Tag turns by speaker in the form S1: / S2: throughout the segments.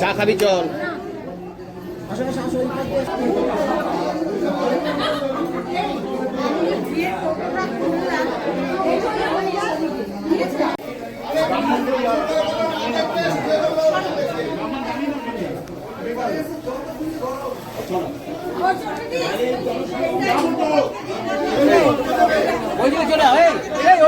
S1: চা খাবি চল।
S2: ওইদিকে চলে এই, এই?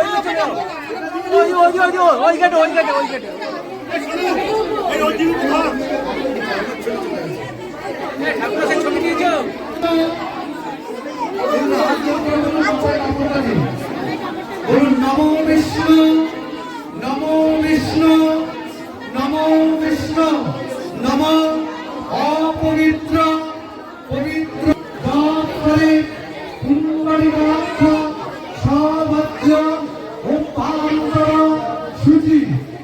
S3: নমো বিষ্ণু। নমো বিষ্ণু। নমো বিষ্ণু। নম অপবিত্র। কুণ্ডলিকাক্ষ সভজ্র ও পান্তর শুচি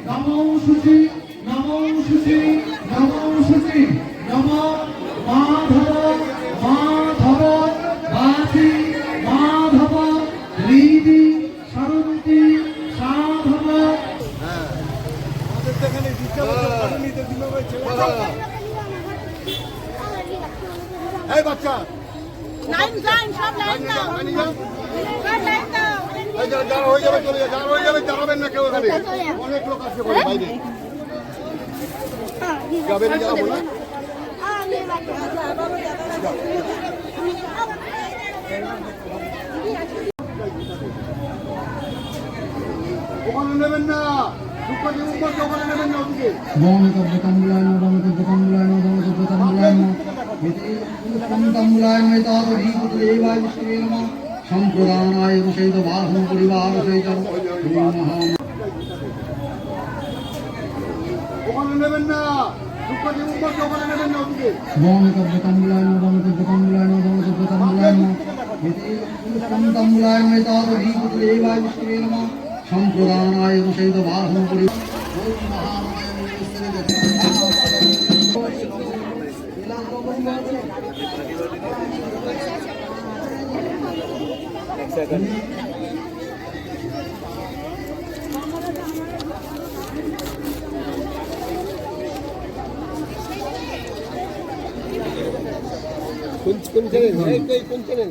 S3: নমো শুচি নমো নম মাধব মাধব বাচি মাধব হৃদি সরন্তি সাধব
S4: এই বাচ্চা।
S5: লাইন লাইন সব লাইন দাও
S4: লাইনে যাও।
S5: সব লাইন দাও
S4: যারা হয়ে যাবে চলে যাবে হয়ে যাবে দাঁড়াবেন না কেউ এখানে। অনেক লোক আসছে বাইরে। যাবেন যাব না ওখানে নেবেন না। ওখানে নেবেন না ওদিকে।
S3: গৌণকব্যতাম্বুলায়ন গৌণকব্যতাম্বুলায়ন গৌণকব্যতাম্বুলায়ন তাম্বুলায়ন এতাদীপুতদেবায় বিষ্ণুবে নমঃ সম্প্রদানায় সহিত বাহন পরিবার সহিত
S4: ওখানে নেবেন না ওদিকে
S3: গৌণকব্যতাম্বুলায়ন গৌণকব্যতাম্বুলায়ন গৌণকব্যতাম্বুলায়ন তাম্বুলায়ন এতাদীপুতদেবায় বিষ্ণুবে নমঃ সম্প্রদানায় পরিবার
S4: কোন কোন চ্যানেল এই এই কোন চ্যানেল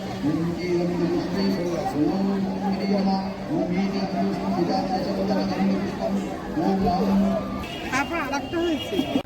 S5: তারপর আরেকটা হয়েছে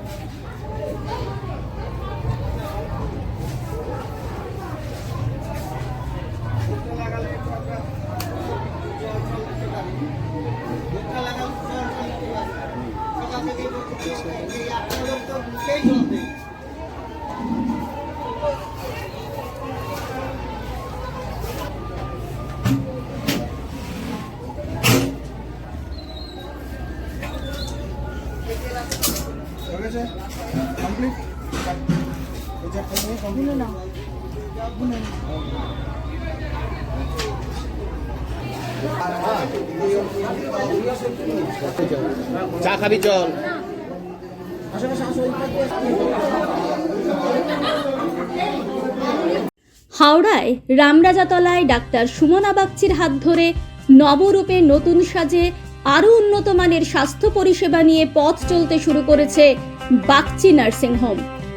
S1: চা খাবি, চল।
S6: হাওড়ায় রামরাজাতলায় ডাক্তার সুমনা বাগচির হাত ধরে নবরূপে নতুন সাজে আরও উন্নত মানের স্বাস্থ্য পরিষেবা নিয়ে পথ চলতে শুরু করেছে বাগচি নার্সিং হোম।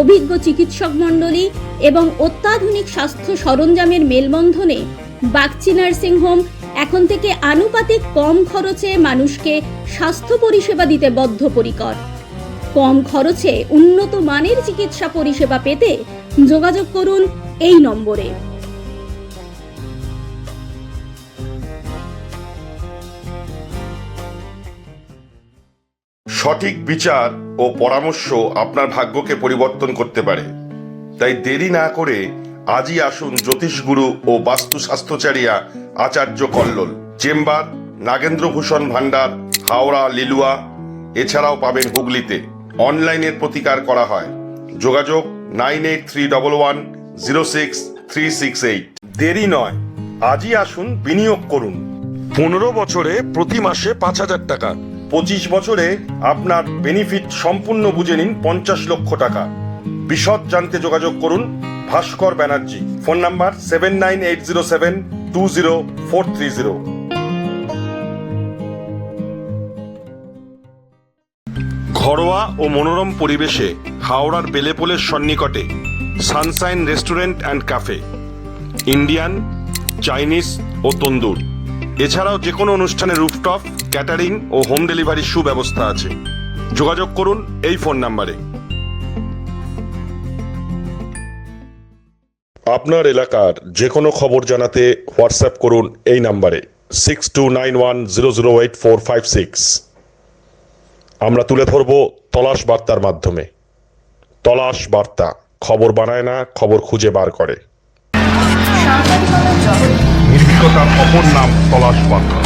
S6: অভিজ্ঞ চিকিৎসক মণ্ডলী এবং অত্যাধুনিক স্বাস্থ্য সরঞ্জামের মেলবন্ধনে বাগচি নার্সিং হোম এখন থেকে আনুপাতিক কম খরচে মানুষকে স্বাস্থ্য পরিষেবা দিতে বদ্ধপরিকর। কম খরচে উন্নত মানের চিকিৎসা পরিষেবা পেতে যোগাযোগ করুন এই নম্বরে।
S7: সঠিক বিচার ও পরামর্শ আপনার ভাগ্যকে পরিবর্তন করতে পারে। তাই দেরি না করে আজই আসুন জ্যোতিষগুরু ও বাস্তু স্বাস্থ্যচারিয়া আচার্য কল্লোল, চেম্বার, নাগেন্দ্রভূষণ ভান্ডার হাওড়া, লিলুয়া, এছাড়াও পাবেন হুগলিতে। অনলাইনের প্রতিকার করা হয়। যোগাযোগ nine eight three double one zero six three six eight. দেরি নয়, আজই আসুন বিনিয়োগ করুন। পনেরো বছরে প্রতি মাসে পাঁচ হাজার টাকা। পঁচিশ বছরে আপনার বেনিফিট সম্পূর্ণ বুঝে নিন পঞ্চাশ লক্ষ টাকা। বিশদ জানতে যোগাযোগ করুন Bhaskar Banerjee. Phone number seven nine eight zero seven two zero four three zero. ঘরোয়া ও মনোরম পরিবেশে হাওড়ার বেলেপোলের সন্নিকটে sunshine restaurant and cafe. Indian, Chinese ও তন্দুর। এছাড়াও যে কোনো অনুষ্ঠানে রুফটপ ক্যাটারিং ও হোম ডেলিভারির সুব্যবস্থা আছে। যোগাযোগ করুন এই ফোন নাম্বারে। আপনার এলাকার যে কোনো খবর জানাতে হোয়াটসঅ্যাপ করুন এই নাম্বারে six two nine one zero zero eight four five six আমরা তুলে ধরব তলাশ বার্তার মাধ্যমে। তলাশ বার্তা খবর বানায় না খবর খুঁজে বার করে। নির্ভীকতার অপর নাম তলাশ বার্তা।